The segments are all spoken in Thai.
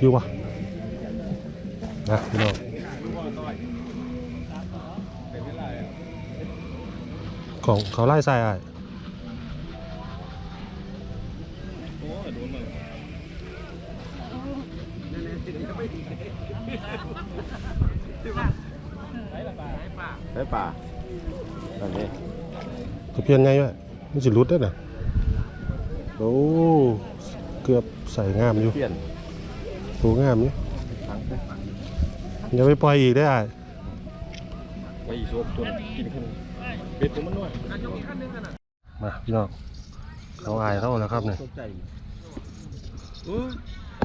อยู่ปะนะพี่น้องของเขาไล่ใส่ไอ้ายได้ป่าตอนนี้ตะเพียนไงวะมันสิรุดได้น่ะโอ้ เกือบใส่งามอยู่เปลี่ยน ตัวงามอยู่ทั้งไปอย่าไปปล่อยอีกได้ไอ้ายไปอีกโซบตัวนั้นกินขึ้นเป็ดตัวมันน้อยมาพี่น้องเขาอายเขาแล้วครับเนี่ยตกใจ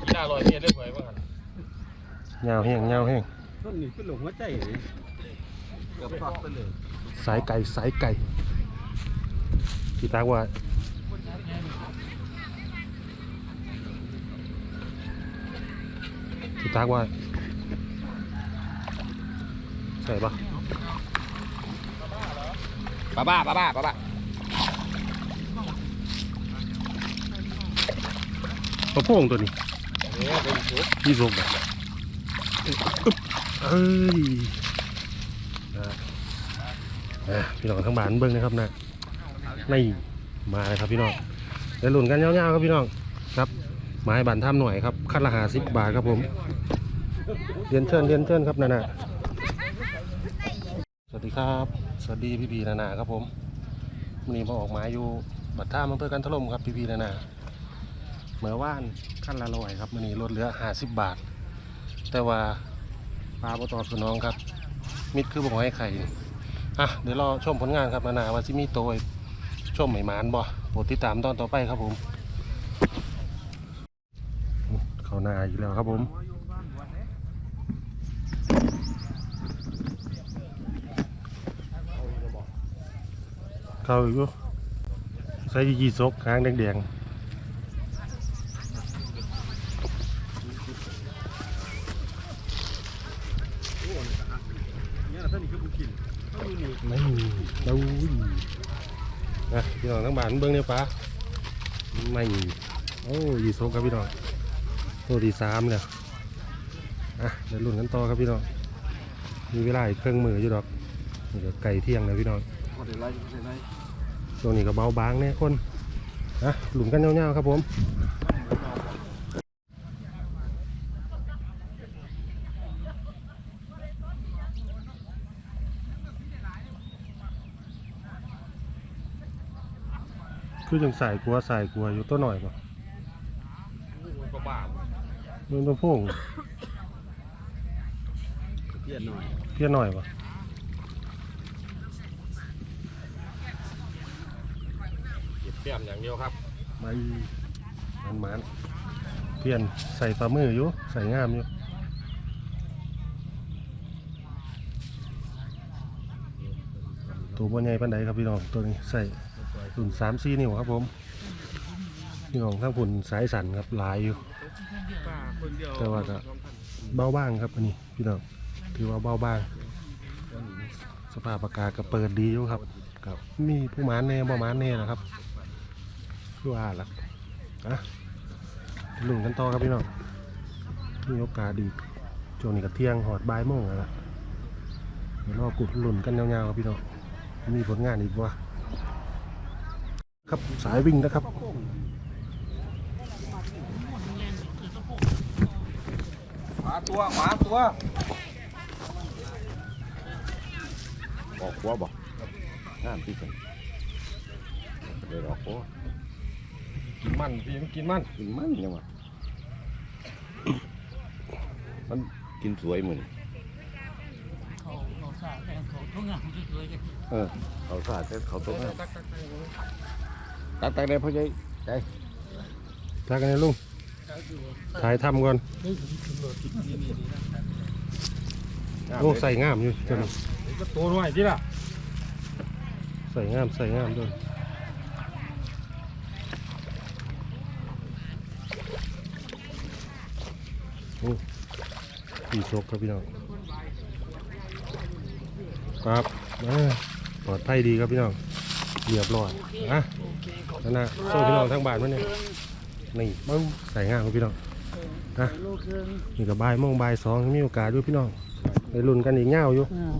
กีฬาลอยเมียได้ไหมบ้างครับยาวแห้งยาวแห้งต้นนี้ขึ้นหลงหัวใจเลยเกือบปักไปเลยสายไก่สายไก่พี่ตากว่า พี่ตากว่า ใส่ปะป้าบ้าป้าบ้าป้าบ้าปลาโป่งตัวนี้เนี่ยเป็นชุบยี่สกแบบอึ๊บเอ้ยอะอะพี่น้องทั้งบ้านเบิ้งนะครับนะนี่มาเลยครับพี่น้องเดี๋ยวหลุนกันยาวๆครับพี่น้องครับ ไม้บันท่ามหน่อยครับคันละหาสิบบาทครับผมเรียนเชิญเรียนเชิญครับนานาสวัสดีครับ สวัสดีพี่พีนานาครับผมวันนี้มาออกหมายอยู่บัดท่ามอำเภอกันทะลมครับพี่พีนานาเมื่อว่านขั้นละร้อยครับมันนี้ลดเหลือห้าสิบบาท แต่ว่าปลาปตอบสนองครับ มิดคือบอกให้ไข่อะเดี๋ยวรอชมผลงานครับนานาว่าซิมีโตยชมใหมมานบ่โปรดติดตามตอนต่อไปครับผม เขา นาอีกแล้วครับผมเข้าอีกใส่ยีซกหางแดงๆเนี่ยท่านนี่คือบุกินต้องดูนี่ไม่ดูนะพี่น้องทั้งบ้านเบิ้งเนี่ยปะไม่มีโอ้ยีโซครับพี่น้อง ตัวที่สามแล้วอะเดี๋ยวลุ้นกันต่อครับพี่น้องมีเวลาอีกเครื่องมืออยู่ดอกนี่ก็ไก่เที่ยงเลยพี่น้องพอได้ไล่ได้ไล่ช่วงนี้ก็เบาบางเนี่ยคนนะหลุนกันยาๆครับผมคือจังสายกลัวสายกลัวอยู่ตัวหน่อยป่ะ มันตัวโพงเปลี่ยนหน่อยเพี้ยนหน่อยป่ะเก็บแต้มอย่างเดียวครับไม่มันมันเพี้ยนใส่ฝ่ามืออยู่ ใส่งามอยู่ตัวบนใหญ่ปันใดครับพี่น้องตัวนี้ใส่รุ่นสามสี่นิ้วครับผม พี่น้องทั้งผุนสายสันครับหลายอยู่ป้าคนเดียวแต่ว่าก็เบาบ้างครับอันนี้พี่น้องถือว่าเบาบ้าง สภาพอากาศก็เปิดดีอยู่ครับกับมีผู้หมานแน่บ่หมานแน่นะครับคือว่าล่ะนะลุ่นกันต่อครับพี่น้องมีโอกาสดีช่วงนี้ก็เที่ยงหอดบ่ายโมงแล้วล่ะเดี๋ยวรอกุดลุ่นกันยาวๆครับพี่น้องมีผลงานอีกวะครับสายวิ่งนะครับ ขวาตัวขวาตัวออกหัวบอกงามที่สุดเลยออกหัวกินมันพี่มันกินมันกินมันยังวะมันกินสวยเหมือนเขาเขาสาแต่เขาทุกอย่างที่เคยจะเออเขาสาดแต่เขาตัวงามตักตักตักตักตักได้พ่อใหญ่ได้จากกันเลยลุง ถ่ายทำก่อนโอ้ใส่งามอยู่ตัวนี้ก็ตัวด้วยที่ละใส่งามใส่งามด้วยโอ้ปีซกครับพี่น้องครับอ่าปลอดภัยดีครับพี่น้องเรียบร้อยอะนั่นนะโซ่พี่น้องทั้งบ้านมันเนี่ย นี่เบ้าใส่งามครับพี่น้องเอฮะลูกครึ่งนี่ก็บ่ายโมงบ่ายสองมีโอกาสอยู่พี่น้องไปลุ้นกันอีกเงาวอยู่อ่า